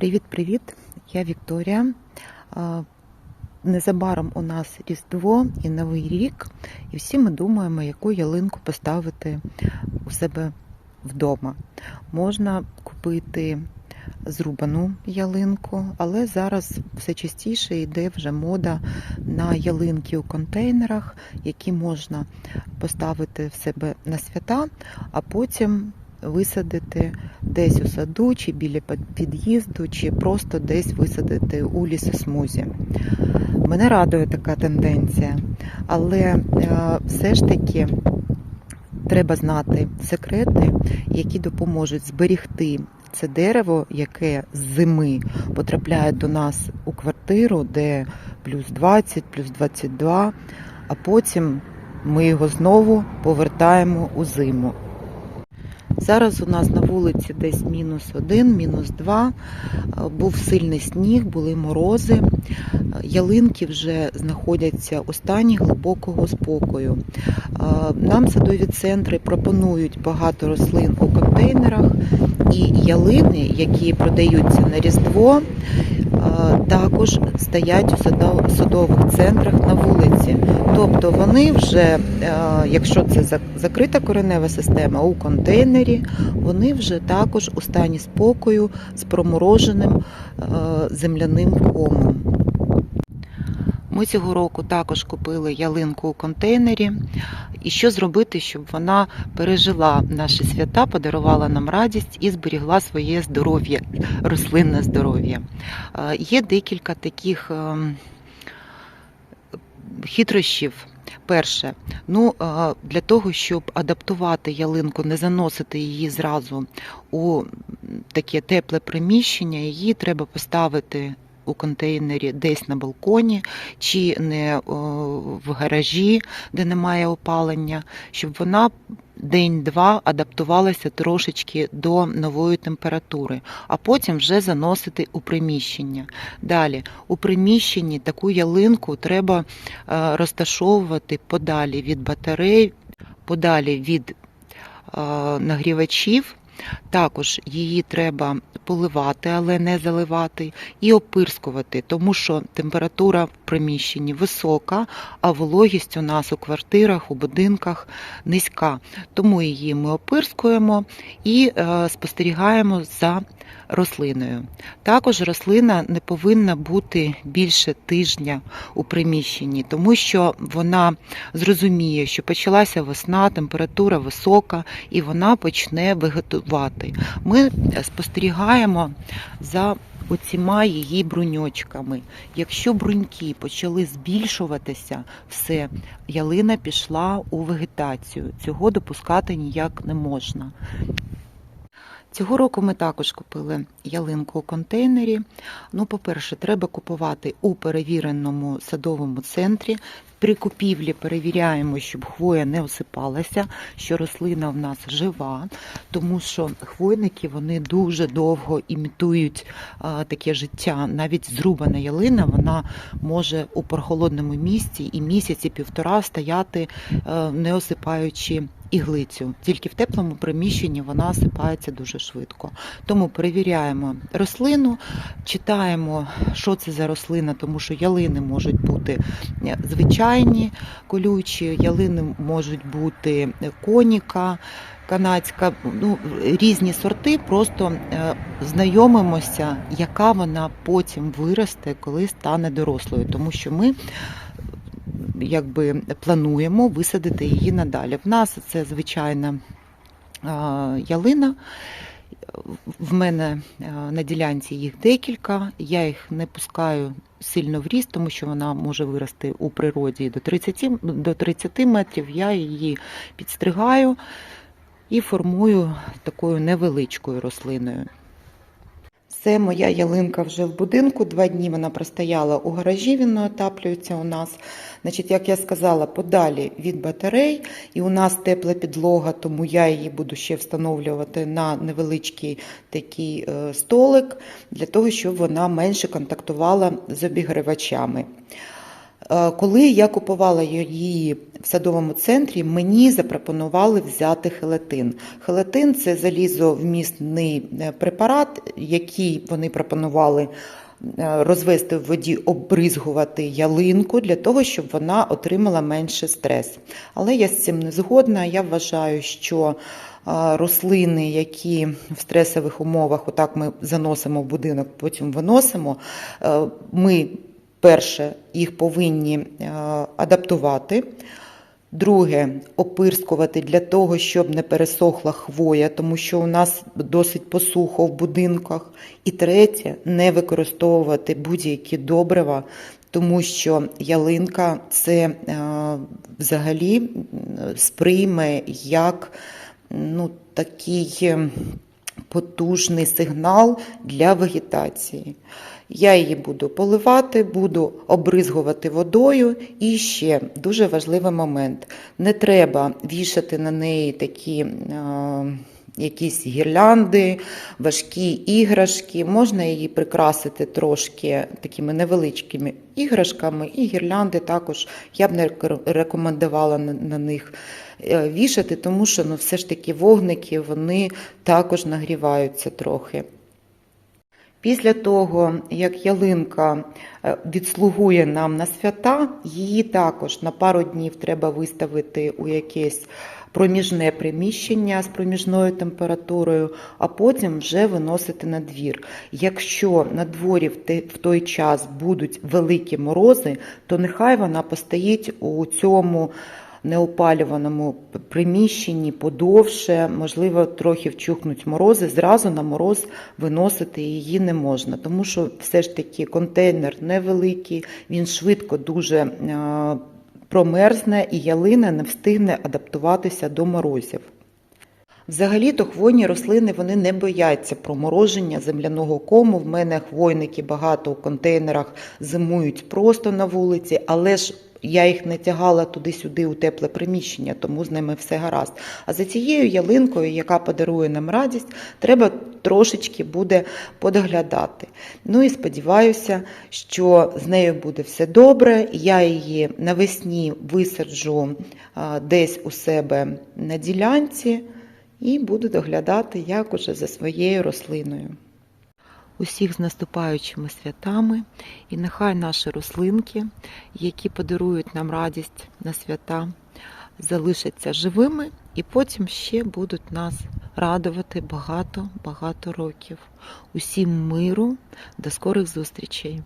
Привіт-привіт! Я Вікторія. Незабаром у нас Різдво і Новий рік, і всі ми думаємо, яку ялинку поставити у себе вдома. Можна купити зрубану ялинку, але зараз все частіше йде вже мода на ялинки у контейнерах, які можна поставити в себе на свята, а потім висадити десь у саду, чи біля під'їзду, чи просто десь висадити у лісосмузі. Мене радує така тенденція, але е, все ж таки треба знати секрети, які допоможуть зберігти це дерево, яке з зими потрапляє до нас у квартиру, де плюс 20, плюс 22, а потім ми його знову повертаємо у зиму. Зараз у нас на вулиці десь мінус один, мінус два. Був сильний сніг, були морози. Ялинки вже знаходяться у стані глибокого спокою. Нам садові центри пропонують багато рослин у контейнерах, і ялини, які продаються на Різдво, також стоять у садових центрах на вулиці. Тобто вони вже, якщо це закрита коренева система у контейнері, вони вже також у стані спокою з промороженим земляним комом. Ми цього року також купили ялинку у контейнері. І що зробити, щоб вона пережила наші свята, подарувала нам радість і зберігла своє здоров'я, рослинне здоров'я. Є декілька таких хитрощів. Перше, ну для того, щоб адаптувати ялинку, не заносити її зразу у таке тепле приміщення, її треба поставити у контейнері десь на балконі, чи не в гаражі, де немає опалення, щоб вона день-два адаптувалася трошечки до нової температури, а потім вже заносити у приміщення. Далі, у приміщенні таку ялинку треба розташовувати подалі від батарей, подалі від нагрівачів. Також її треба поливати, але не заливати, і опирскувати, тому що температура приміщенні висока, а вологість у нас у квартирах, у будинках низька. Тому її ми опирскуємо і е, спостерігаємо за рослиною. Також рослина не повинна бути більше тижня у приміщенні, тому що вона зрозуміє, що почалася весна, температура висока і вона почне вегетувати. Ми спостерігаємо за оціма її бруньочками. Якщо бруньки почали збільшуватися, все, ялина пішла у вегетацію. Цього допускати ніяк не можна. Цього року ми також купили ялинку у контейнері. Ну, по-перше, треба купувати у перевіреному садовому центрі. При купівлі перевіряємо, щоб хвоя не осипалася, що рослина в нас жива, тому що хвойники вони дуже довго імітують а, таке життя. Навіть зрубана ялина вона може у прохолодному місці і місяці-півтора стояти, а, не осипаючи іглицю. Тільки в теплому приміщенні вона осипається дуже швидко. Тому перевіряємо рослину, читаємо, що це за рослина, тому що ялини можуть бути е, звичайні колючі, ялини можуть бути коніка. Канадська, ну різні сорти, просто е, знайомимося, яка вона потім виросте, коли стане дорослою, тому що ми якби плануємо висадити її надалі. В нас це звичайна ялина. В мене на ділянці їх декілька, я їх не пускаю сильно в ріст, тому що вона може вирости у природі до 30 до 30 метрів. Я її підстригаю і формую такою невеличкою рослиною. Це моя ялинка вже в будинку. Два дні вона простояла у гаражі, він отаплюється у нас. Значить, Як я сказала, подалі від батарей, і у нас тепла підлога, тому я її буду ще встановлювати на невеличкий такий е, столик, для того, щоб вона менше контактувала з обігрівачами. Е, Коли я купувала її в садовому центрі, мені запропонували взяти хелатин. Хелатин це залізовмісний е, препарат, який вони пропонували е, розвести в воді, обризгувати ялинку для того, щоб вона отримала менше стрес. Але я з цим не згодна. Я вважаю, що рослини, які в стресових умовах, отак ми заносимо в будинок, потім виносимо, ми перше їх повинні е, адаптувати. Друге, опирскувати для того, щоб не пересохла хвоя, тому що у нас досить посухо в будинках. І третє, не використовувати будь-які добрива, тому що ялинка це е, взагалі сприйме як ну, такий е, потужний сигнал для вегетації. Я її буду поливати, буду обризгувати водою. І ще дуже важливий момент: не треба вішати на неї такі. е, Якісь гірлянди, важкі іграшки, можна її прикрасити трошки такими невеличкими іграшками, і гірлянди також я б не рекомендувала на, них е, вішати, тому що ну, все ж таки вогники вони також нагріваються трохи. Після того, як ялинка е, відслугує нам на свята, її також на пару днів треба виставити у якесь проміжне приміщення з проміжною температурою, а потім вже виносити на двір. Якщо на дворі в той час будуть великі морози, то нехай вона постоїть у цьому неопалюваному приміщенні подовше, можливо, трохи вчухнуть морози, зразу на мороз виносити її не можна, тому що все ж таки контейнер невеликий, він швидко дуже е, промерзне і ялина не встигне адаптуватися до морозів. Взагалі-то хвойні рослини вони не бояться промороження земляного кому. В мене хвойники багато у контейнерах зимують просто на вулиці, але ж я їх не тягала туди-сюди у тепле приміщення, тому з ними все гаразд. А за цією ялинкою, яка подарує нам радість, треба трошечки буде подоглядати. Ну і сподіваюся, що з нею буде все добре. Я її навесні висаджу десь у себе на ділянці і буду доглядати як уже за своєю рослиною. Усіх з наступаючими святами, і нехай наші рослинки, які подарують нам радість на свята, залишаться живими і потім ще будуть нас радувати багато-багато років. Усім миру, до скорих зустрічей!